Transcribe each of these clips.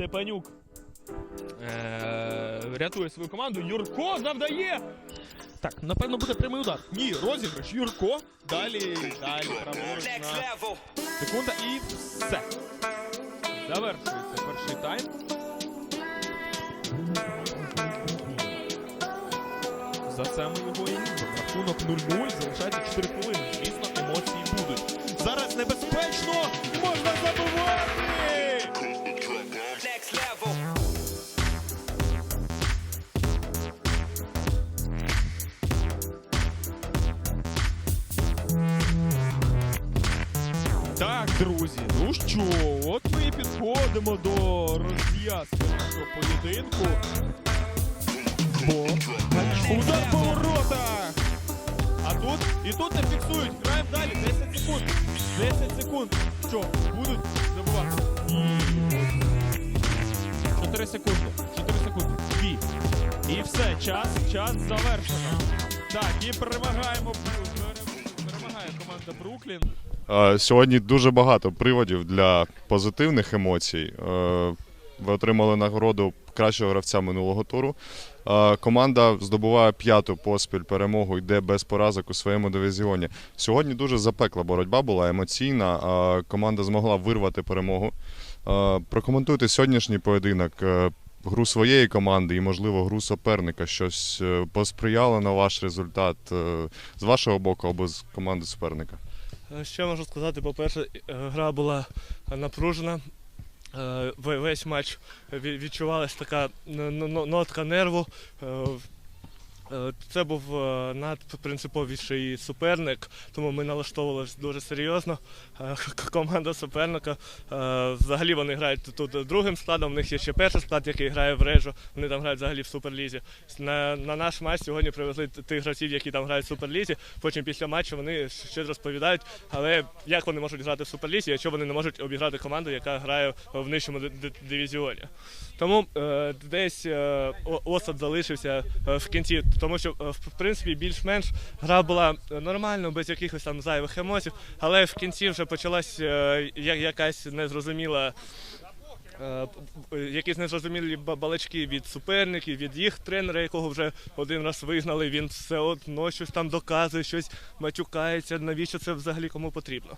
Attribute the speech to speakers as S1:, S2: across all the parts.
S1: Степанюк е- рятує свою команду. Юрко завдає. Так, напевно, буде прямий удар. Ні, розіграш. Юрко. Далі, далі, праворуч на секунда і все. Завершується перший тайм. За це ми його і. Рахунок 0-0, залишається 4 хвилини. Звісно, емоції будуть. Зараз небезпечно! Друзі, ну що, от ми і підходимо до розв'язки поєдинку. Бо удар по воротах! А тут і тут не фіксують. Граємо далі. 10 секунд. 10 секунд. Що, будуть забувати? 4 секунди. 4 секунди. 2. І все, час, час завершено. Так, і перемагаємо. Перемагає команда Бруклін.
S2: Е, Сьогодні дуже багато приводів для позитивних емоцій. Е, Ви отримали нагороду кращого гравця минулого туру. Е, Команда здобуває п'яту поспіль перемогу, йде без поразок у своєму дивізіоні. Сьогодні дуже запекла боротьба була емоційна. Команда змогла вирвати перемогу. Прокоментуйте сьогоднішній поєдинок, гру своєї команди і, можливо, гру суперника. Щось посприяло на ваш результат з вашого боку або з команди суперника.
S3: Е, Що можу сказати? По-перше, е, гра була напружена. Е, Весь матч відчувалася така нотка нерву. Е, Це був е, надпринциповіший суперник, тому ми налаштовувалися дуже серйозно. Е, Команда суперника. Взагалі вони грають тут другим складом. У них є ще перший склад, який грає в режу. Вони там грають взагалі в суперлізі. На, на наш матч сьогодні привезли тих гравців, які там грають в суперлізі. Потім після матчу вони щось розповідають. Але як вони можуть грати в суперлізі, якщо вони не можуть обіграти команду, яка грає в нижчому ди- ди- дивізіоні? Тому десь осад залишився в кінці, тому що е, в принципі більш-менш гра була нормально, без якихось там зайвих емоцій, але в кінці вже почалась е, якась незрозуміла. е, Якісь незрозумілі ба- балачки від суперників, від їх тренера, якого вже один раз вигнали. Він все одно щось там доказує, щось матюкається. Навіщо це взагалі кому потрібно?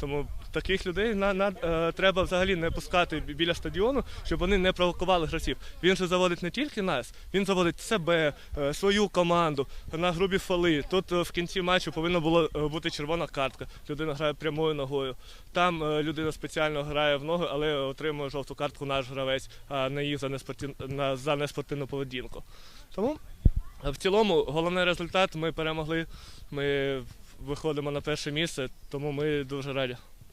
S3: Тому таких людей на, на, е, треба взагалі не пускати біля стадіону, щоб вони не провокували гравців. Він же заводить не тільки нас, він заводить себе, е, свою команду на грубі фоли. Тут е, в кінці матчу повинна була е, бути червона картка. Людина грає прямою ногою. Там е, людина спеціально грає в ноги, але отримує жовту картку наш гравець, а не їх за неспортивну, на, за неспортивну поведінку. Тому е, в цілому головний результат ми перемогли. Ми виходимо на перше місце, тому ми дуже раді.